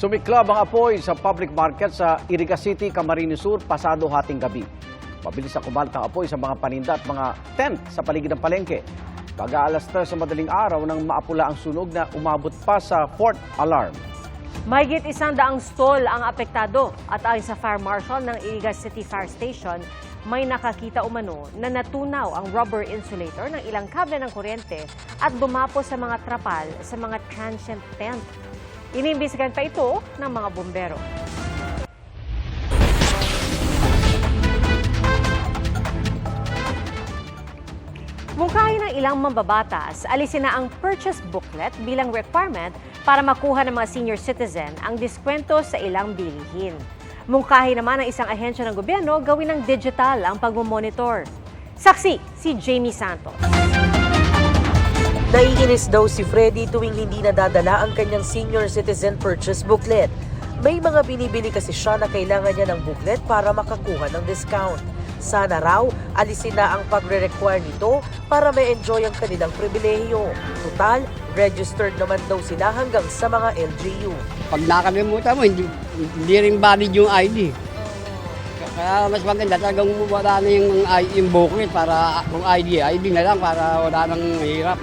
Sumiklab ang apoy sa public market sa Iriga City, Camarines Sur, pasado hating gabi. Mabilis na kumalat ang apoy sa mga paninda at mga tent sa paligid ng palengke. Kaga alas 3 sa madaling araw nang maapula ang sunog na umabot pa sa fourth alarm. Mahigit isang daang stall ang apektado at ayon sa Fire Marshal ng Iriga City Fire Station, may nakakita umano na natunaw ang rubber insulator ng ilang kable ng kuryente at dumapo sa mga trapal sa mga transient tent. Inimbisigan pa ito ng mga bumbero. Mungkahi ng ilang mambabatas, alisin na ang purchase booklet bilang requirement para makuha ng mga senior citizen ang diskwento sa ilang bilihin. Mungkahi naman ng isang ahensya ng gobyerno gawin ng digital ang pagmumonitor. Saksi, si Jamie Santos. Naiinis daw si Freddy tuwing hindi nadadala ang kanyang senior citizen purchase booklet. May mga binibili kasi siya na kailangan niya ng booklet para makakuha ng discount. Sana raw, alisin na ang pagre-require nito para may enjoy ang kanilang pribilehiyo. Total, registered naman daw sila hanggang sa mga LGU. Pag nakalimutan mo, hindi, hindi rin valid yung ID. Kaya mas maganda talagang wala na yung, yung booklet para kung ID, ID na lang para wala nang hirap.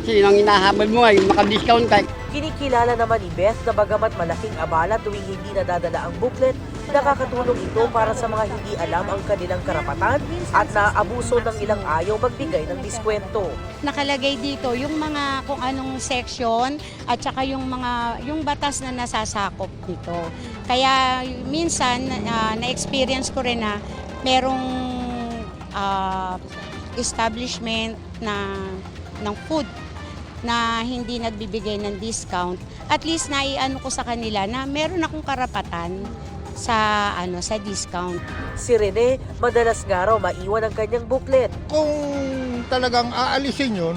Kasi yun ang inahabol mo ngayon, maka-discount ka. Kinikilala naman ni Beth na bagamat malaking abala tuwing hindi nadadala ang booklet, nakakatulong ito para sa mga hindi alam ang kanilang karapatan at naabuso ng ilang ayaw magbigay ng diskwento. nakalagay dito yung mga kung anong section at saka yung mga yung batas na nasasakop nito. Kaya minsan ah, na-experience ko rin na merong ah, establishment na ng food na hindi nagbibigay ng discount. At least naiano ko sa kanila na meron akong karapatan sa ano sa discount. Si Rene, madalas nga raw maiwan ang kanyang booklet. kung talagang aalisin yun,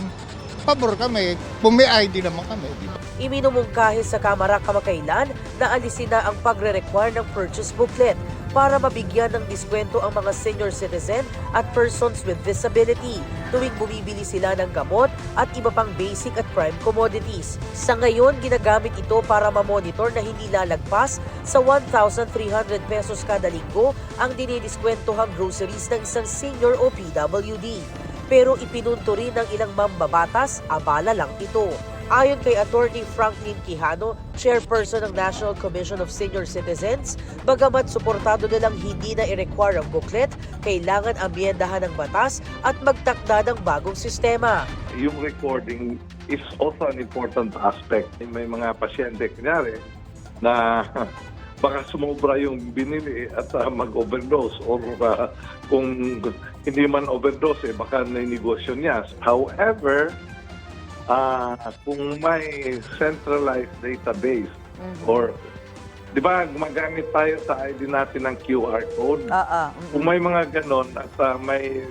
pabor kami. Kung may ID naman kami. Iminumungkahi sa Kamara kamakailan na alisin na ang pagre-require ng purchase booklet para mabigyan ng diskwento ang mga senior citizen at persons with disability tuwing bumibili sila ng gamot at iba pang basic at prime commodities. Sa ngayon, ginagamit ito para mamonitor na hindi lalagpas sa 1,300 pesos kada linggo ang dinidiskwentohang groceries ng isang senior o PWD. Pero ipinunto rin ng ilang mambabatas, abala lang ito. Ayon kay Attorney Franklin Quijano, chairperson ng National Commission of Senior Citizens, bagamat suportado nilang hindi na i-require ang booklet, kailangan amyendahan ng batas at magtakda ng bagong sistema. yung recording is also an important aspect. May mga pasyente, kunyari, na baka sumobra yung binili at ah, mag-overdose or ah, kung hindi man overdose, eh, baka nainegosyo niya. However, ah, kung may centralized database or Di ba, gumagamit tayo sa ID natin ng QR code. Ah, Kung may mga ganon at ah, may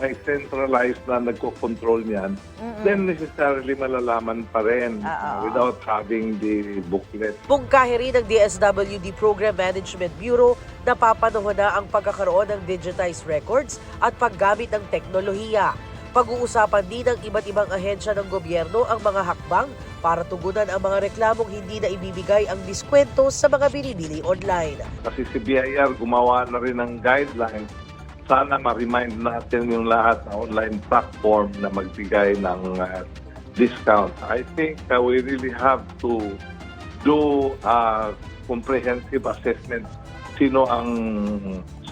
may centralized na nagko-control niyan, then necessarily malalaman pa rin uh, without having the booklet. Mungkahi rin ng DSWD Program Management Bureau na papanahon na ang pagkakaroon ng digitized records at paggamit ng teknolohiya. Pag-uusapan din ng iba't ibang ahensya ng gobyerno ang mga hakbang para tugunan ang mga reklamong hindi na ibibigay ang diskwento sa mga binibili online. Kasi si BIR gumawa na rin ng guidelines. Sana ma-remind natin yung lahat na online platform na magbigay ng ah, discount. I think ah, we really have to do a comprehensive assessment sino ang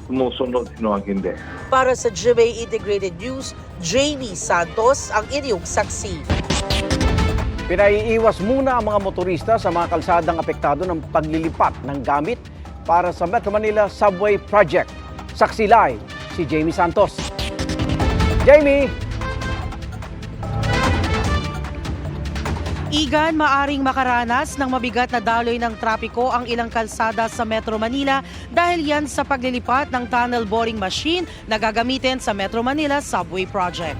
sumusunod, sino ang hindi. Para sa GMA Integrated News, Jamie Santos ang inyong saksi. Pinaiiwas muna ang mga motorista sa mga kalsadang apektado ng paglilipat ng gamit para sa Metro Manila Subway Project. Saksi live si Jamie Santos. Jamie! Igan, maaring makaranas ng mabigat na daloy ng trapiko ang ilang kalsada sa Metro Manila dahil yan sa paglilipat ng tunnel boring machine na gagamitin sa Metro Manila Subway Project.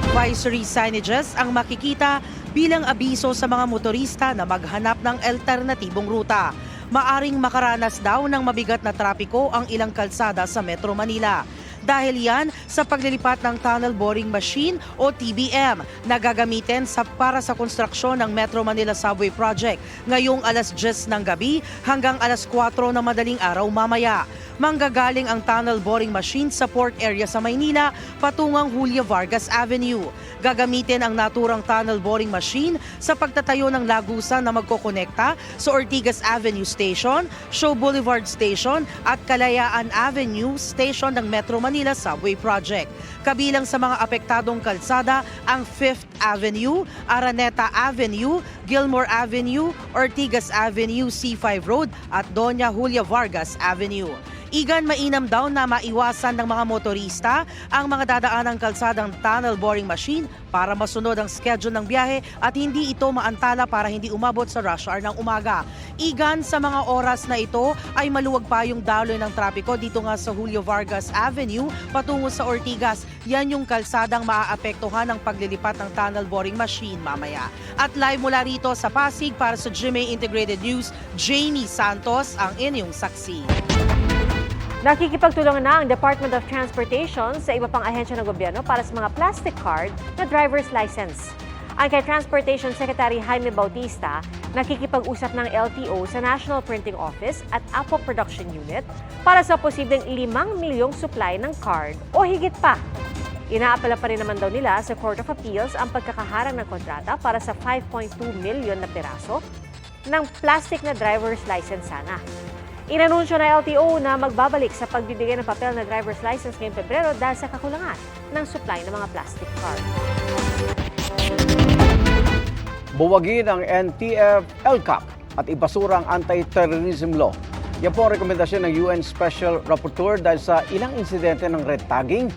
Advisory signages ang makikita bilang abiso sa mga motorista na maghanap ng alternatibong ruta. Maaring makaranas daw ng mabigat na trapiko ang ilang kalsada sa Metro Manila. Dahil yan sa paglilipat ng tunnel boring machine o TBM na gagamitin sa, para sa konstruksyon ng Metro Manila Subway Project ngayong alas 10 ng gabi hanggang alas 4 ng madaling araw mamaya. Manggagaling ang tunnel boring machine sa port area sa Maynila patungang Julio Vargas Avenue. Gagamitin ang naturang tunnel boring machine sa pagtatayo ng lagusan na magkokonekta sa Ortigas Avenue Station, Show Boulevard Station at Kalayaan Avenue Station ng Metro Manila Subway Project. Kabilang sa mga apektadong kalsada ang 5th Avenue, Araneta Avenue, Gilmore Avenue, Ortigas Avenue, C5 Road at Doña Julia Vargas Avenue. Igan mainam daw na maiwasan ng mga motorista ang mga dadaan ng kalsadang tunnel boring machine para masunod ang schedule ng biyahe at hindi ito maantala para hindi umabot sa rush hour ng umaga. Igan sa mga oras na ito ay maluwag pa yung daloy ng trapiko dito nga sa Julio Vargas Avenue patungo sa Ortigas. Yan yung kalsadang maaapektuhan ng paglilipat ng tunnel boring machine mamaya. At live mula rito sa Pasig para sa GMA Integrated News, Jamie Santos ang inyong saksi. Nakikipagtulungan na ang Department of Transportation sa iba pang ahensya ng gobyerno para sa mga plastic card na driver's license. Ang kay Transportation Secretary Jaime Bautista, nakikipag-usap ng LTO sa National Printing Office at Apple Production Unit para sa posibleng 5 milyong supply ng card o higit pa. Inaapala pa rin naman daw nila sa Court of Appeals ang pagkakaharang ng kontrata para sa 5.2 milyon na piraso ng plastic na driver's license sana. Inanunsyo na LTO na magbabalik sa pagbibigay ng papel na driver's license ngayong Pebrero dahil sa kakulangan ng supply ng mga plastic card. Buwagin ang NTF LCAC at ibasura ang anti-terrorism law. Yan po ang rekomendasyon ng UN Special Rapporteur dahil sa ilang insidente ng red tagging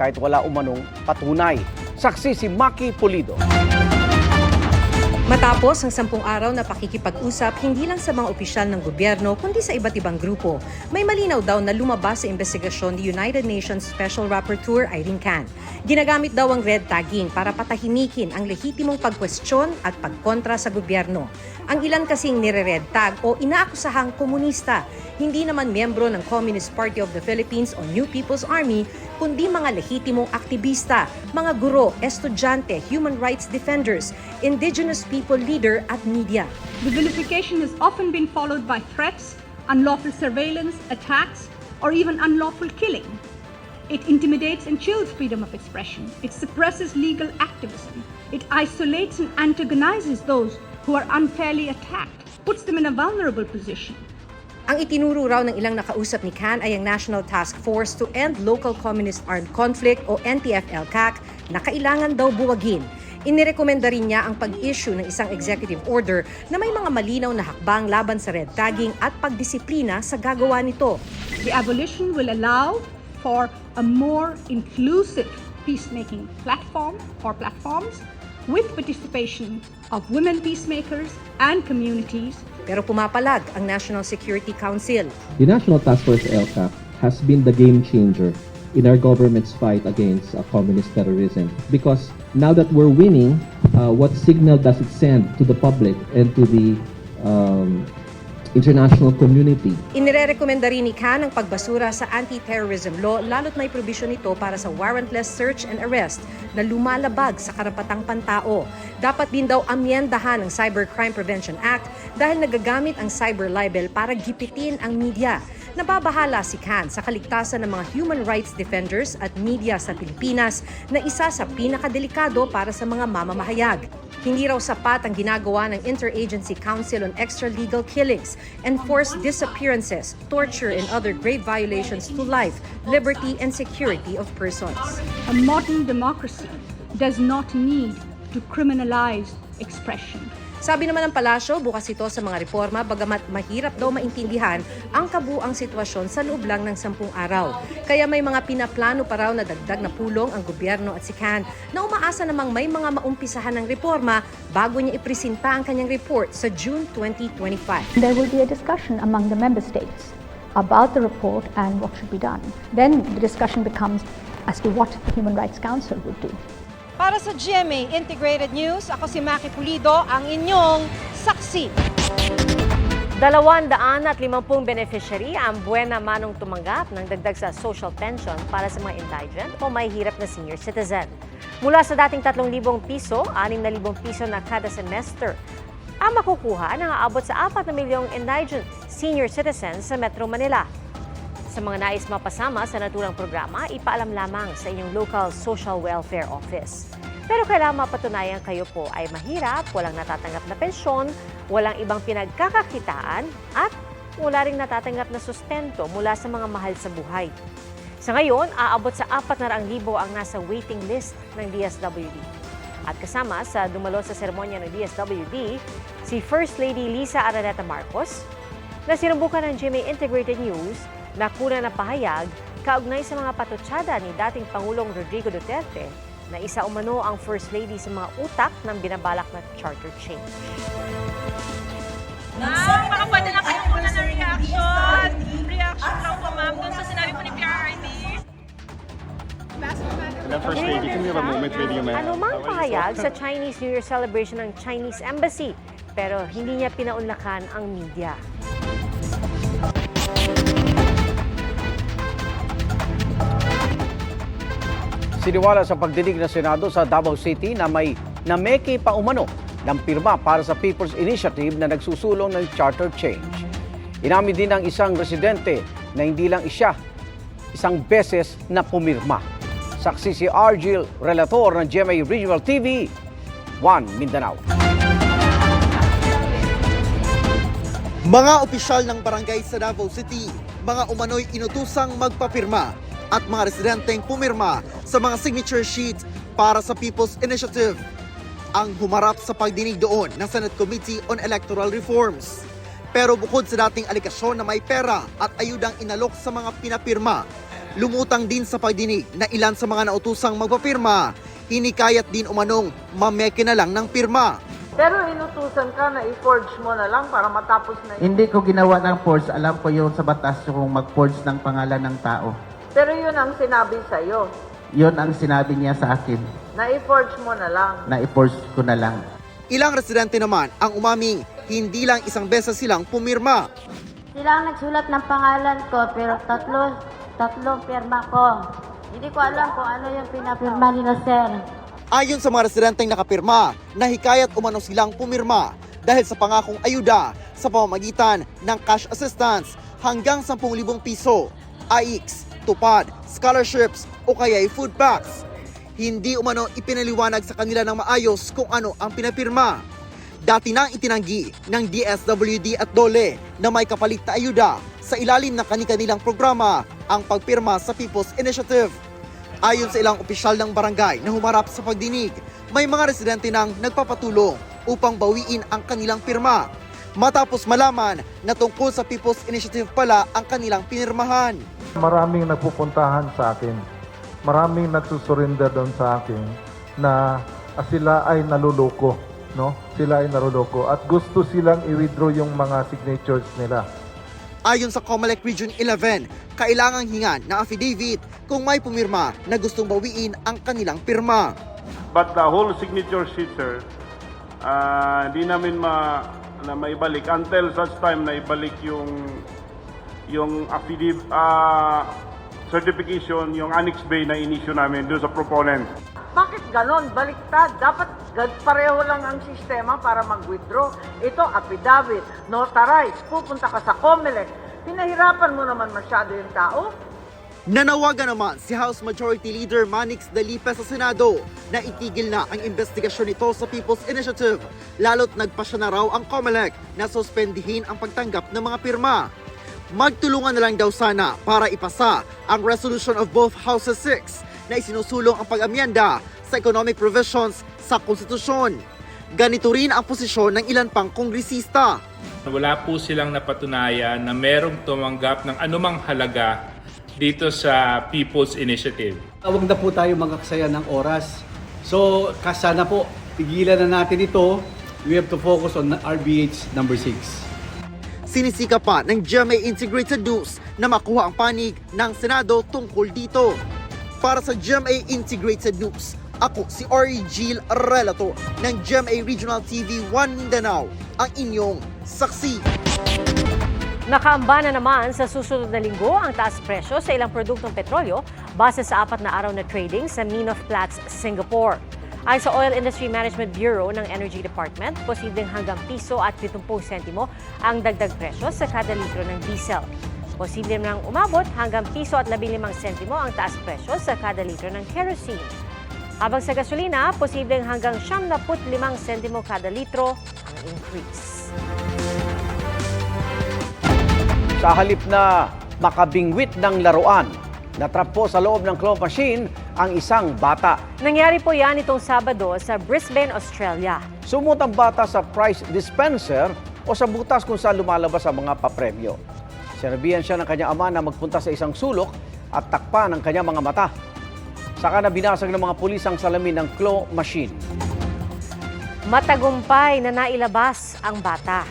kahit wala umanong patunay. Saksi si Maki Pulido. Matapos ang sampung araw na pakikipag-usap hindi lang sa mga opisyal ng gobyerno kundi sa iba't ibang grupo, may malinaw daw na lumabas sa investigasyon ni United Nations Special Rapporteur Irene Khan. Ginagamit daw ang red tagging para patahimikin ang lehitimong pagkwestiyon at pagkontra sa gobyerno. Ang ilan kasing nire-red tag o inaakusahang komunista, hindi naman miyembro ng Communist Party of the Philippines o New People's Army, kundi mga lehitimong aktivista, mga guro, estudyante, human rights defenders, indigenous people leader at media. The vilification has often been followed by threats, unlawful surveillance, attacks, or even unlawful killing. It intimidates and chills freedom of expression. It suppresses legal activism. It isolates and antagonizes those who are unfairly attacked, puts them in a vulnerable position. Ang itinuro raw ng ilang nakausap ni Khan ay ang National Task Force to End Local Communist Armed Conflict o NTF-LCAC na kailangan daw buwagin. Inirekomenda rin niya ang pag-issue ng isang executive order na may mga malinaw na hakbang laban sa red tagging at pagdisiplina sa gagawa nito. The abolition will allow for a more inclusive peacemaking platform or platforms with participation of women peacemakers and communities Pero pumapalag ang National Security Council. The National Task Force LCAP has been the game changer in our government's fight against uh, communist terrorism. Because now that we're winning, uh, what signal does it send to the public and to the um, international community? Inirekomenda rin ni Khan ang pagbasura sa anti-terrorism law lalo't may provision ito para sa warrantless search and arrest na lumalabag sa karapatang pantao. Dapat din daw amyendahan ang Cybercrime Prevention Act dahil nagagamit ang cyber libel para gipitin ang media. Nababahala si Khan sa kaligtasan ng mga human rights defenders at media sa Pilipinas na isa sa pinakadelikado para sa mga mamamahayag. Hindi raw sapat ang ginagawa ng Interagency Council on Extralegal Killings, Enforced Disappearances, Torture, and other grave violations to life, liberty, and security of persons. A modern democracy does not need to criminalize expression. Sabi naman ng palasyo, bukas ito sa mga reforma bagamat mahirap daw maintindihan ang kabuang sitwasyon sa loob lang ng sampung araw. Kaya may mga pinaplano pa raw na dagdag na pulong ang gobyerno at si Khan na umaasa namang may mga maumpisahan ng reforma bago niya ipresenta ang kanyang report sa June 2025. There will be a discussion among the member states about the report and what should be done. Then the discussion becomes as to what the Human Rights Council would do. Para sa GMA Integrated News, ako si Maki Pulido, ang inyong saksi. Dalawandaan at limampung beneficiary ang buena manong tumanggap ng dagdag sa social pension para sa mga indigent o may hirap na senior citizen. Mula sa dating 3,000 piso, 6,000 piso na kada semester, ang makukuha na aabot sa 4 na milyong indigent senior citizens sa Metro Manila. Sa mga nais mapasama sa naturang programa, ipaalam lamang sa inyong local social welfare office. Pero kailangan mapatunayan kayo po ay mahirap, walang natatanggap na pensyon, walang ibang pinagkakakitaan, at wala ring natatanggap na sustento mula sa mga mahal sa buhay. Sa ngayon, aabot sa 400,000 ang nasa waiting list ng DSWD. At kasama sa dumalo sa seremonya ng DSWD, si First Lady Lisa Araneta Marcos, na sinumbukan ng GMA Integrated News na kuna na pahayag kaugnay sa mga patutsada ni dating Pangulong Rodrigo Duterte na isa umano ang First Lady sa mga utak ng binabalak na charter change. Ma'am, baka pwede lang kayo muna ng reaction. Reaction lang po, ma'am, dun sa sinabi po ni PRRD. Madam First Lady, can we have a moment with you, ma'am? Ano mang pahayag sa Chinese New Year celebration ng Chinese Embassy, pero hindi niya pinaunlakan ang media. Siniwala sa pagdinig ng Senado sa Davao City na may nameke pa umano ng pirma para sa People's Initiative na nagsusulong ng charter change. Inamin din ng isang residente na hindi lang isya isang beses na pumirma. Saksi si Argil, relator ng GMA Regional TV, 1 Mindanao. Mga opisyal ng barangay sa Davao City, mga umano'y inutusang magpapirma at mga residenteng pumirma sa mga signature sheets para sa People's Initiative ang humarap sa pagdinig doon ng Senate Committee on Electoral Reforms. Pero bukod sa dating alikasyon na may pera at ayudang inalok sa mga pinapirma, lumutang din sa pagdinig na ilan sa mga nautusang magpapirma, hinikayat din umanong mameke na lang ng pirma. Pero inutusan ka na i-forge mo na lang para matapos na. Hindi ko ginawa ng forge. Alam ko yun sa batas kung mag-forge ng pangalan ng tao. Pero yun ang sinabi sa'yo, Yun ang sinabi niya sa akin na i-forge mo na lang. na i-forge ko na lang. Ilang residente naman ang umaming hindi lang isang beses silang pumirma. Sila ang nagsulat ng pangalan ko pero tatlo, tatlong pirma ko. Hindi ko alam kung ano yung pinapirma nila, sir. Ayon sa mga residenteng nakapirma, nahikayat umano silang pumirma dahil sa pangakong ayuda sa pamamagitan ng cash assistance hanggang 10,000 piso, AIX, tupad, scholarships o kaya'y food packs. Hindi umano ipinaliwanag sa kanila ng maayos kung ano ang pinapirma. Dati nang itinanggi ng DSWD at DOLE na may kapalit na ayuda sa ilalim ng kani-kanilang programa ang pagpirma sa People's Initiative. Ayon sa ilang opisyal ng barangay na humarap sa pagdinig, may mga residente nang nagpapatulong upang bawiin ang kanilang pirma. Matapos malaman na tungkol sa People's Initiative pala ang kanilang pinirmahan. Maraming nagpupuntahan sa akin. Maraming nagsusurrender doon sa akin na ah, sila ay naluloko, no? Sila ay naluloko at gusto silang i-withdraw yung mga signatures nila. Ayon sa Comelec Region 11, kailangang hingan ng affidavit kung may pumirma na gustong bawiin ang kanilang pirma. But the whole signature sheet, sir, ah, di namin ma na maibalik until such time na ibalik yung yung affidavit ah, certification, yung Annex Bay na inisyu namin doon sa proponent. Bakit ganon? Baliktad. Dapat pareho lang ang sistema para mag-withdraw. Ito, affidavit, notarize, pupunta ka sa COMELEC. Pinahirapan mo naman masyado yung tao. Nanawagan naman si House Majority Leader Manix Dalipe sa Senado na itigil na ang investigasyon nito sa People's Initiative lalo't nagpa siya na raw ang COMELEC na suspendihin ang pagtanggap ng mga pirma. Magtulungan na lang daw sana para ipasa ang resolution of both Houses 6 na isinusulong ang pag-amyenda sa economic provisions sa konstitusyon. Ganito rin ang posisyon ng ilan pang kongresista. Wala po silang napatunayan na merong tumanggap ng anumang halaga dito sa People's Initiative. Huwag na po tayo magaksaya ng oras. So, kasana po, tigilan na natin ito. We have to focus on RBH number 6. Sinisika pa ng GMA Integrated News na makuha ang panig ng Senado tungkol dito. Para sa GMA Integrated News, ako si Ori Gil Relator ng GMA Regional TV 1 Mindanao, ang inyong saksi. Nakaamba na naman sa susunod na linggo ang taas presyo sa ilang produktong petrolyo base sa apat na araw na trading sa Minoff Platts, Singapore. Ayon sa Oil Industry Management Bureau ng Energy Department, posibleng hanggang piso at 70 sentimo ang dagdag presyo sa kada litro ng diesel. Posible nang umabot hanggang piso at 15 sentimo ang taas presyo sa kada litro ng kerosene. Habang sa gasolina, posibleng hanggang 75 sentimo kada litro ang increase. Sa halip na makabingwit ng laruan, natrap po sa loob ng claw machine ang isang bata. Nangyari po yan itong Sabado sa Brisbane, Australia. Sumot ang bata sa prize dispenser o sa butas kung saan lumalabas ang mga papremyo. Sinabihan siya ng kanyang ama na magpunta sa isang sulok at takpan ang kanyang mga mata. Saka na binasag ng mga pulis ang salamin ng claw machine. Matagumpay na nailabas ang bata.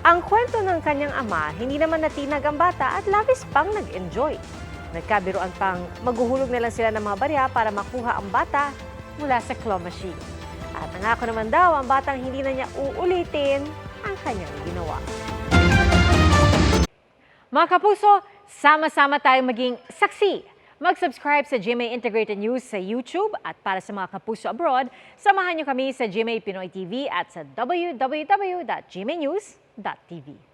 Ang kwento ng kanyang ama, hindi naman natinag ang bata at labis pang nag-enjoy. Nagkabiruan pang maghuhulog na lang sila ng mga barya para makuha ang bata mula sa claw machine. At nangako naman daw ang batang hindi na niya uulitin ang kanyang ginawa. Mga kapuso, sama-sama tayong maging saksi. Mag-subscribe sa GMA Integrated News sa YouTube at para sa mga kapuso abroad, samahan niyo kami sa GMA Pinoy TV at sa www.gmanews.tv.